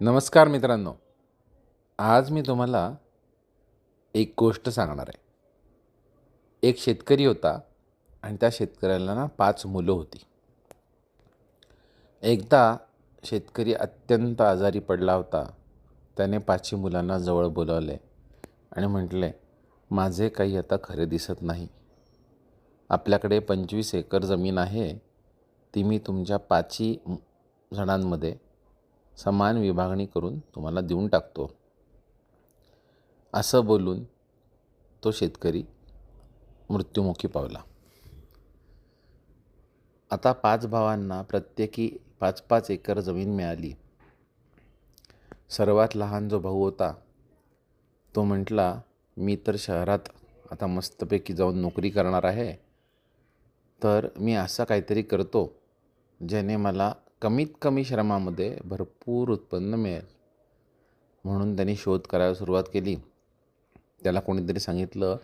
नमस्कार मित्रांनो. आज मी तुम्हाला एक गोष्ट सांगणार आहे. एक शेतकरी होता आणि त्या शेतकऱ्याला ना पाच मुलं होती. एकदा शेतकरी अत्यंत आजारी पडला होता. त्याने पाचही मुलांना जवळ बोलावले आणि म्हटले माझे काही आता खरे दिसत नाही. आपल्याकडे पंचवीस एकर जमीन आहे. ती मी तुमच्या पाचही जणांमध्ये समान विभागणी करून तुम्हाला देऊन टाकतो. असं बोलून तो शेतकरी मृत्युमुखी पावला. आता पाच भावांना प्रत्येकी पाच पाच एकर जमीन मिळाली. सर्वात लहान जो भाऊ होता तो म्हटला मी तर शहरात आता मस्तपैकी जाऊन नोकरी करणार आहे. तर मी असं काहीतरी करतो ज्याने मला कमीत कमी श्रमामध्ये भरपूर उत्पन्न मिळेल. म्हणून त्यांनी शोध करायला सुरुवात केली. त्याला कोणीतरी सांगितलं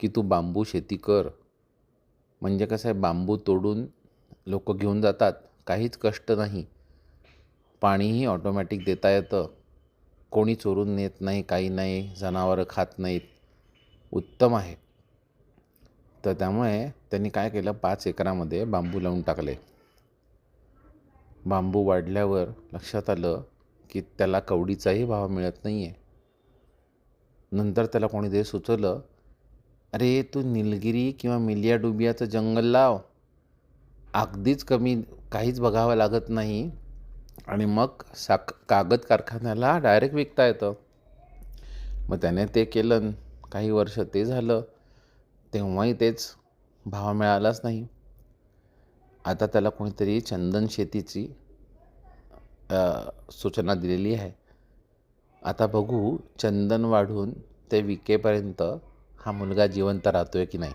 की तू बांबू शेती कर. म्हणजे कसं आहे बांबू तोडून लोक घेऊन जातात. काहीच कष्ट नाही. पाणीही ऑटोमॅटिक देता येतं. कोणी चोरून नेत नाही काही नाही जनावरं खात नाहीत. उत्तम आहे. तर त्यामुळे त्यांनी काय केलं पाच एकरामध्ये बांबू लावून टाकले. बांबू वाढल्यावर लक्षात आलं की त्याला कवडीचाही भाव मिळत नाही आहे नंतर त्याला कोणीतरी सुचवलं अरे तू निलगिरी किंवा मिलिया डुबियाचं जंगल लाव. अगदीच कमी काहीच बघावं लागत नाही. आणि मग साक कागद कारखान्याला डायरेक्ट विकता येतं. मग त्याने ते केलं काही वर्ष ते झालं. तेव्हाही तेच भाव मिळालाच नाही. आता त्याला कोणीतरी चंदन शेतीची सूचना दिलेली आहे. आता बघू चंदन वाढून ते विकेपर्यंत हा मुलगा जिवंत राहतो आहे की नाही.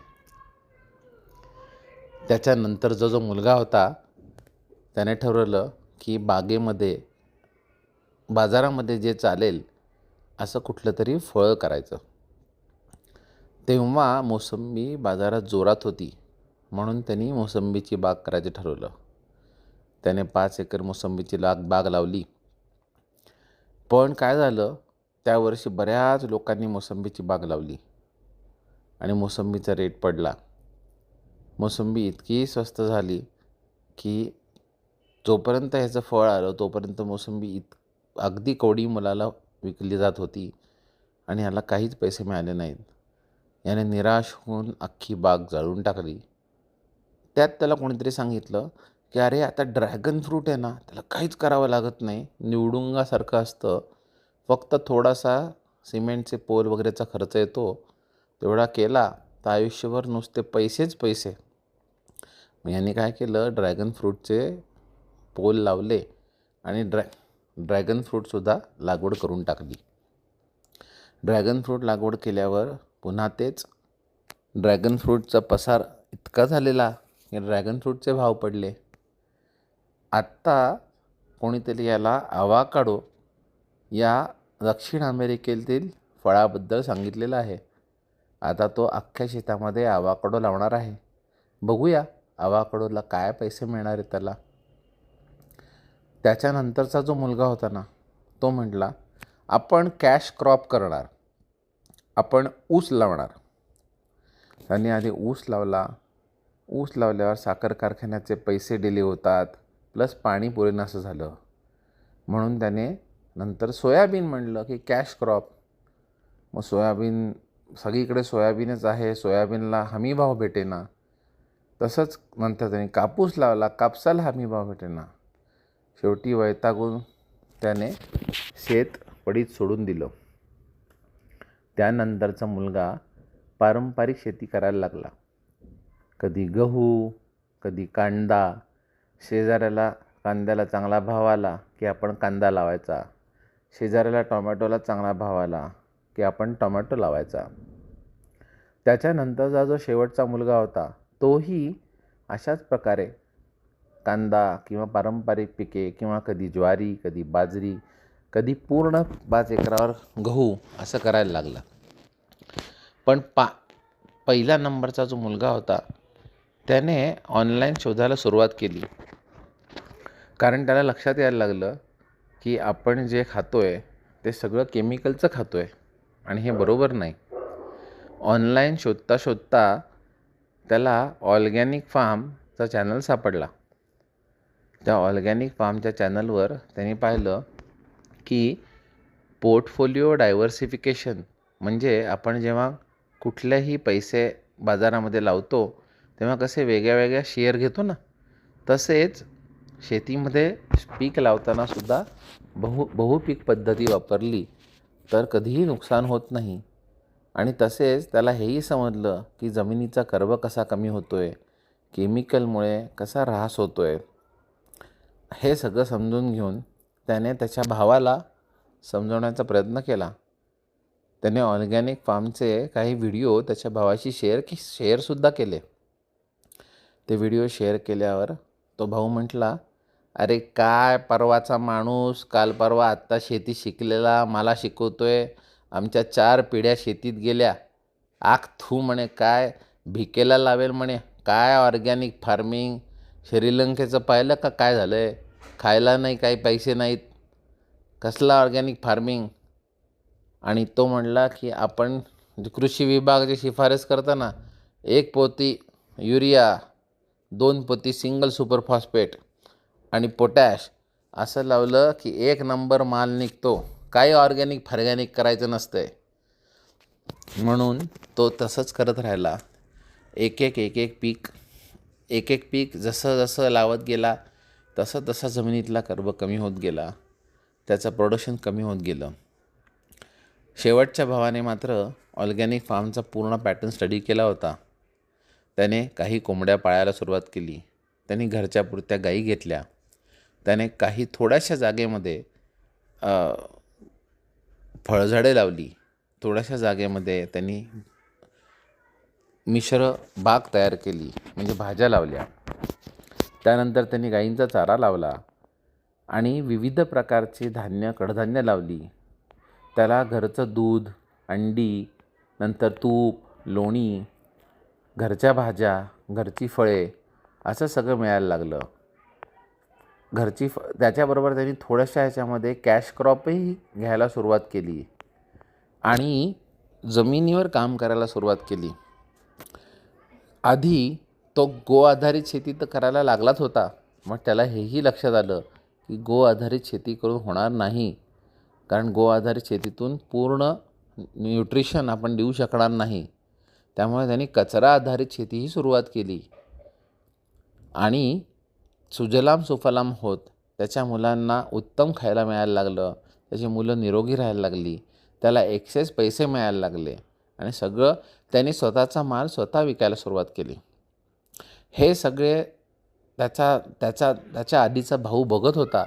त्याच्यानंतर जो जो मुलगा होता त्याने ठरवलं की बागेमध्ये बाजारामध्ये जे चालेल असं कुठलं तरी फळं करायचं. तेव्हा मोसंबी बाजारात जोरात होती. म्हणून त्यांनी मोसंबीची बाग करायचं ठरवलं. त्याने पाच एकर मोसंबीची लाग बाग लावली. पण काय झालं? त्या वर्षी बऱ्याच लोकांनी मोसंबीची बाग लावली आणि मोसंबीचा रेट पडला. मोसंबी इतकी स्वस्त झाली की जोपर्यंत ह्याचं फळ आलं तोपर्यंत मोसंबी इत अगदी कोडी मुलाला विकली जात होती आणि ह्याला काहीच पैसे मिळाले नाहीत. याने निराश होऊन अख्खी बाग जाळून टाकली. त्यात त्याला कोणीतरी सांगितलं की अरे आता ड्रॅगन फ्रूट आहे ना त्याला काहीच करावं लागत नाही. निवडुंगासारखं असतं. फक्त थोडासा सिमेंटचे पोल वगैरेचा खर्च येतो. तेवढा केला तर आयुष्यभर नुसते पैसेच पैसे. मग यांनी काय केलं? ड्रॅगन फ्रूटचे पोल लावले आणि ड्रॅ ड्रॅगन फ्रूटसुद्धा लागवड करून टाकली. ड्रॅगन फ्रूट लागवड केल्यावर पुन्हा तेच ड्रॅगन फ्रूटचा पसार इतका झालेला ड्रॅगन फ्रूटचे भाव पडले. आत्ता कोणीतरी याला आवाकाडो या दक्षिण अमेरिकेतील फळाबद्दल सांगितलेलं आहे. आता तो अख्ख्या शेतामध्ये आवाकडो लावणार आहे. बघूया आवाकडोला काय पैसे मिळणार आहे त्याला. त्याच्यानंतरचा जो मुलगा होता ना तो म्हटला आपण कॅश क्रॉप करणार. आपण ऊस लावणार. त्यांनी आधी ऊस लावला ऊस लावल्यावर साखर कारखान्याचे पैसे डिले होतात प्लस पाणी पुरेन असं झालं. म्हणून त्याने नंतर सोयाबीन म्हणलं की कॅश क्रॉप मग सोयाबीन सगळीकडे सोयाबीनच आहे सोयाबीनला हमी भाव भेटेना. तसंच नंतर त्याने कापूस लावला कापसाला हमी भाव भेटेना. शेवटी वैतागून त्याने शेत पडीत सोडून दिलं. त्यानंतरचा मुलगा पारंपरिक शेती करायला लागला. कधी गहू कधी कांदा. शेजाऱ्याला कांद्याला चांगला भाव आला की आपण कांदा लावायचा. शेजाऱ्याला टोमॅटोला चांगला भाव आला की आपण टोमॅटो लावायचा. त्याच्यानंतरचा जो शेवटचा मुलगा होता तोही अशाच प्रकारे कांदा किंवा पारंपरिक पिके किंवा कधी ज्वारी कधी बाजरी कधी पूर्ण पाच एकरावर गहू असं करायला लागला. पण पा पहिल्या नंबरचा जो मुलगा होता त्याने ऑनलाईन शोधायला सुरुवात केली. कारण त्याला लक्षात यायला लागलं की आपण जे खातो आहे ते सगळं केमिकलचं खातो आहे आणि हे बरोबर नाही. ऑनलाईन शोधता शोधता त्याला ऑर्गॅनिक फार्मचा चॅनल सापडला. त्या ऑर्गॅनिक फार्मच्या चॅनलवर त्यांनी पाहिलं की पोर्टफोलिओ डायव्हर्सिफिकेशन म्हणजे आपण जेव्हा कुठल्याही पैसे बाजारामध्ये लावतो तेव्हा कसे वेगळ्या वेगळ्या शेअर घेतो ना तसेच शेतीमध्ये पीक लावतानासुद्धा बहु बहुपीक पद्धती वापरली तर कधीही नुकसान होत नाही. आणि तसेच त्याला हेही समजलं की जमिनीचा कर्व कसा कमी होतो आहे केमिकलमुळे कसा ऱ्हास होतो आहे हे सगळं समजून घेऊन त्याने त्याच्या भावाला समजवण्याचा प्रयत्न केला. त्याने ऑर्गॅनिक फार्मचे काही व्हिडिओ त्याच्या भावाशी शेअर की शेअरसुद्धा केले. ते व्हिडिओ शेअर केल्यावर तो भाऊ म्हटला अरे काय परवाचा माणूस काल परवा आत्ता शेती शिकलेला मला शिकवतो आहे आमच्या चार पिढ्या शेतीत गेल्या. आख थू म्हणे काय भिकेला लावेल म्हणे काय ऑर्गॅनिक फार्मिंग श्रीलंकेचं पाहिलं का काय झालं आहे खायला नाही काही पैसे नाहीत. कसला ऑर्गॅनिक फार्मिंग? आणि तो म्हणला की आपण कृषी विभागाची शिफारस करताना एक पोती युरिया दोन पती सिंगल सुपर फॉस्फेट आणि पोटॅश असं लावलं की एक नंबर माल निघतो. काही ऑर्गॅनिक फर्गॅनिक करायचं नसतंय. म्हणून तो तसंच करत राहिला. एक एक एक एक पीक एक एक पीक जसं जसं लावत गेला तसं तसा जमिनीतला कर्ब कमी होत गेला. त्याचं प्रोडक्शन कमी होत गेलं. शेवटच्या भावाने मात्र ऑर्गॅनिक फार्मचा पूर्ण पॅटर्न स्टडी केला होता. त्याने काही कोंबड्या पाळायला सुरुवात केली. त्यांनी घरच्या पुरत्या गायी घेतल्या. त्याने काही थोड्याशा जागेमध्ये फळझाडे लावली. थोड्याशा जागेमध्ये त्यांनी मिश्र बाग तयार केली म्हणजे भाज्या लावल्या. त्यानंतर त्यांनी गाईंचा चारा लावला आणि विविध प्रकारची धान्य कडधान्य लावली. त्याला घरचं दूध अंडी नंतर तूप लोणी घरच्या भाज्या घरची फळे असं सगळं मिळायला लागलं. घरची फ त्याच्याबरोबर त्यांनी थोड्याशा ह्याच्यामध्ये कॅश क्रॉपही घ्यायला सुरुवात केली. आणि जमिनीवर काम करायला सुरुवात केली. आधी तो गो आधारित शेती तर करायला लागलाच होता मग त्याला हेही लक्षात आलं की गो आधारित शेती करून होणार नाही. कारण गो आधारित शेतीतून पूर्ण न्यूट्रिशन आपण देऊ शकणार नाही. त्यामुळे त्यांनी कचरा आधारित शेतीही सुरुवात केली. आणि सुजलाम सुफलाम होत त्याच्या मुलांना उत्तम खायला मिळायला लागलं त्याची मुलं निरोगी राहायला लागली त्याला एक्सेस पैसे मिळायला लागले आणि सगळं त्यांनी स्वतःचा माल स्वतः विकायला सुरुवात केली. हे सगळे त्याचा त्याचा त्याच्या आधीचा भाऊ बघत होता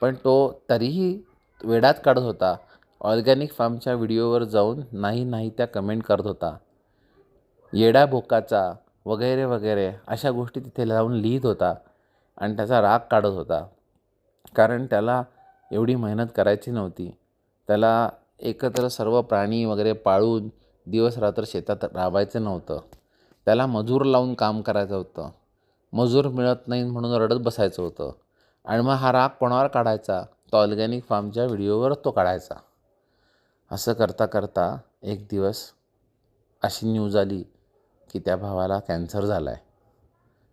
पण तो तरीही वेडात काढत होता. ऑर्गॅनिक फार्मच्या व्हिडिओवर जाऊन नाही नाही त्या कमेंट करत होता. येडा बोकाचा वगैरे वगैरे अशा गोष्टी तिथे लावून लिहित होता आणि त्याचा राग काढत होता. कारण त्याला एवढी मेहनत करायची नव्हती. त्याला एकत्र सर्व प्राणी वगैरे पाळून दिवस रात्र शेतात राबायचं नव्हतं. त्याला मजूर लावून काम करायचं होतं. मजूर मिळत नाही म्हणून रडत बसायचं होतं. आणि मग हा राग कोणावर काढायचा? तो ऑर्गॅनिक फार्मच्या व्हिडिओवर तो काढायचा. असं करता करता एक दिवस अशी न्यूज आली. की त्या भावाला कॅन्सर झाला आहे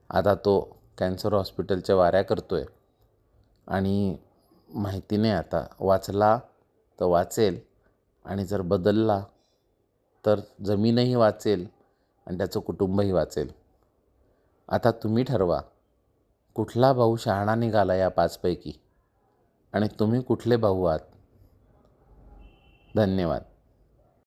आता तो कॅन्सर हॉस्पिटलच्या वाऱ्या करतो आहे आणि माहिती नाही आता वाचला तर वाचेल आणि जर बदलला तर जमीनही वाचेल आणि त्याचं कुटुंबही वाचेल. आता तुम्ही ठरवा कुठला भाऊ शहाणा निघाला या पाचपैकी? आणि तुम्ही कुठले भाऊ आहात? धन्यवाद.